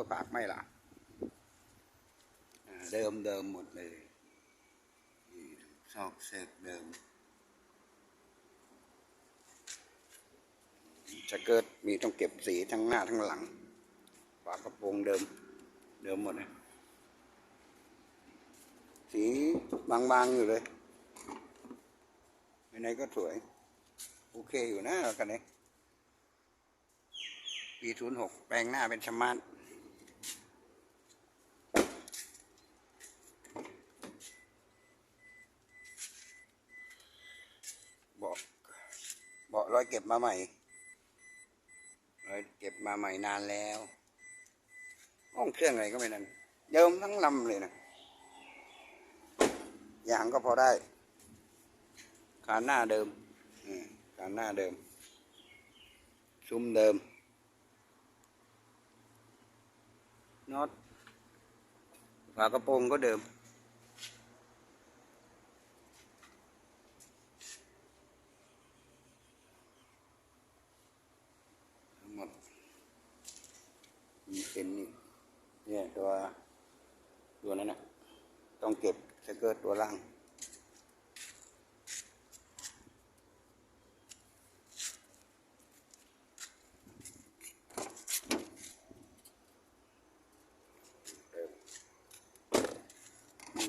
ยปากไม่ละเดิมเดิมหมดเลยนี่ซอกเศษเดิม จะเกิดมีต้องเก็บสีทั้งหน้าทั้งหลังฝากระโปรงเดิม เดิมหมดนะสีบางๆอยู่เลยไหนก็สวย โอเคอยู่นะกันนี้ปีศูนย์หกแปลงหน้าเป็นสมาร์ทเบาะเบาะ ร้อยเก็บมาใหม่ร้อยเก็บมาใหม่นานแล้วห้องเครื่องอะไรก็ไม่นั่นเดิมทั้งลำเลยนะยางก็พอได้คานหน้าเดิมอืมคานหน้าเดิม ซุ้มเดิมน็อตฝากระโปรงก็เดิม ทั้งห มดมีเป็นนี่เนี่ยตัวตัวนั้นนะต้องเก็บสเกิร์ตตัวล่าง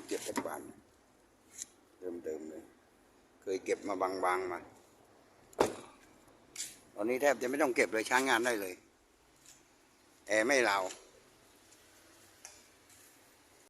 เก็บทุกวันเดิมเดิมๆเลย เคยเก็บมาบางๆมา ตอนนี้แทบจะไม่ต้องเก็บเลยใช้งานได้เลย แอร์ไม่เลา